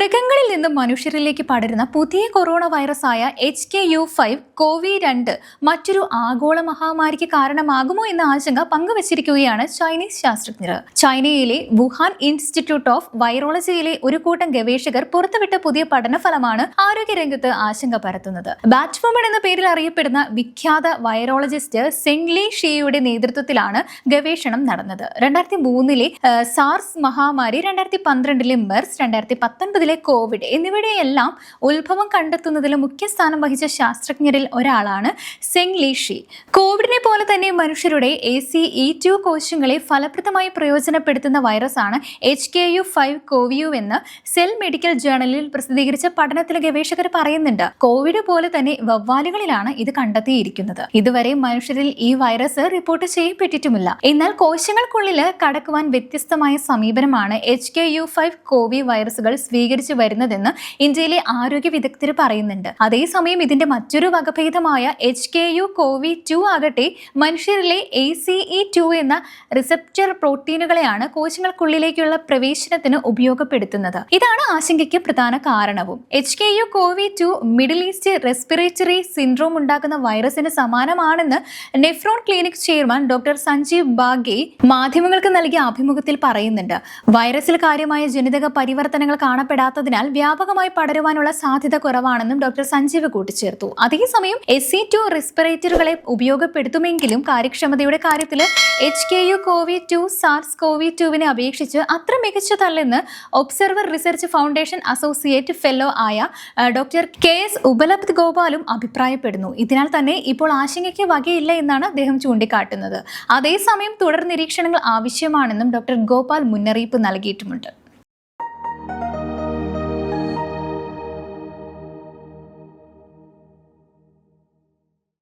മൃഗങ്ങളിൽ നിന്നും മനുഷ്യരിലേക്ക് പടരുന്ന പുതിയ corona വൈറസായ H K U five CoV രണ്ട് മറ്റൊരു ആഗോള മഹാമാരിക്ക് കാരണമാകുമോ എന്ന ആശങ്ക പങ്കുവച്ചിരിക്കുകയാണ് ചൈനീസ് ശാസ്ത്രജ്ഞർ. ചൈനയിലെ വുഹാൻ ഇൻസ്റ്റിറ്റ്യൂട്ട് ഓഫ് വൈറോളജിയിലെ ഒരു കൂട്ടം ഗവേഷകർ പുറത്തുവിട്ട പുതിയ പഠനഫലമാണ് ആരോഗ്യരംഗത്ത് ആശങ്ക പരത്തുന്നത്. ബാറ്റ്ഫോമൺ എന്ന പേരിൽ അറിയപ്പെടുന്ന വിഖ്യാത വൈറോളജിസ്റ്റ് സെങ്ലി ഷിയുടെ നേതൃത്വത്തിലാണ് ഗവേഷണം നടന്നത്. രണ്ടായിരത്തി മൂന്നിലെ സാർസ് മഹാമാരി രണ്ടായിരത്തി പന്ത്രണ്ടിലെ മെർസ് രണ്ടായിരത്തി പത്തൊൻപതിലെ കോവിഡ് എന്നിവയുടെയെല്ലാം ഉത്ഭവം കണ്ടെത്തുന്നതിൽ മുഖ്യ സ്ഥാനം വഹിച്ച ശാസ്ത്രജ്ഞരിൽ ഒരാളാണ് സെങ് ലീഷി കോവിഡിനെ പോലെ തന്നെ മനുഷ്യരുടെ എ സി ഇ ടു കോശങ്ങളെ ഫലപ്രദമായി പ്രയോജനപ്പെടുത്തുന്ന വൈറസാണ് എച്ച് കെ യു ഫൈവ് കോവിയു എന്ന് സെൽ മെഡിക്കൽ ജേണലിൽ പ്രസിദ്ധീകരിച്ച പഠനത്തിൽ ഗവേഷകർ പറയുന്നുണ്ട്. കോവിഡ് പോലെ തന്നെ വവ്വാലുകളിലാണ് ഇത് കണ്ടെത്തിയിരിക്കുന്നത്. ഇതുവരെ മനുഷ്യരിൽ ഈ വൈറസ് റിപ്പോർട്ട് ചെയ്യപ്പെട്ടിട്ടുമില്ല. എന്നാൽ കോശങ്ങൾക്കുള്ളിൽ കടക്കുവാൻ വ്യത്യസ്തമായ സമീപനമാണ് H K U five CoV വൈറസുകൾ സ്വീകരിച്ചു വരുന്നതെന്ന് ഇന്ത്യയിലെ ആരോഗ്യ വിദഗ്ധർ പറയുന്നുണ്ട്. അതേസമയം ഇതിന്റെ മറ്റൊരു വകഭേദമായ H K U CoV two ആകട്ടെ മനുഷ്യരിലെ എ സി ഇ ടു എന്ന റിസപ്റ്റർ പ്രോട്ടീനുകളെയാണ് കോശങ്ങൾക്കുള്ളിലേക്കുള്ള പ്രവേശനത്തിന് ഉപയോഗപ്പെടുത്തുന്നത്. ഇതാണ് ആശങ്കയ്ക്ക് പ്രധാന കാരണവും. H K U CoV two Middle East respiratory syndrome ഉണ്ടാക്കുന്ന വൈറസിന് സമാനമാണെന്ന് Nephron clinic chairman doctor Sanjeev Bage മാധ്യമങ്ങൾക്ക് നൽകിയ അഭിമുഖത്തിൽ പറയുന്നുണ്ട്. വൈറസിൽ കാര്യമായ ജനിതക പരിവർത്തനങ്ങൾ കാണപ്പെടാത്തതിനാൽ വ്യാപകമായി പടരുവാനുള്ള സാധ്യത കുറവാണെന്നും ഡോക്ടർ സഞ്ജീവ് കൂട്ടിച്ചേർത്തു. അതേസമയം എസ് സി ടു റെസ്പിറേറ്ററുകളെ ഉപയോഗപ്പെടുത്തുമെങ്കിലും കാര്യക്ഷമതയുടെ കാര്യത്തിൽ H K U CoV two SARS CoV ടുവിനെ അപേക്ഷിച്ച് അത്ര മികച്ചതല്ലെന്ന് Observer Research Foundation associate fellow ആയ ഡോക്ടർ കെ എസ് ഉപലബ്ധ് ഗോപാലും അഭിപ്രായപ്പെടുന്നു. ഇതിനാൽ തന്നെ ഇപ്പോൾ ആശങ്കയ്ക്ക് വകയില്ല എന്നാണ് അദ്ദേഹം ചൂണ്ടിക്കാട്ടുന്നത്. അതേസമയം തുടർ നിരീക്ഷണങ്ങൾ ആവശ്യമാണെന്നും ഡോക്ടർ ഗോപാൽ മുന്നറിയിപ്പ് നൽകിയിട്ടുമുണ്ട്.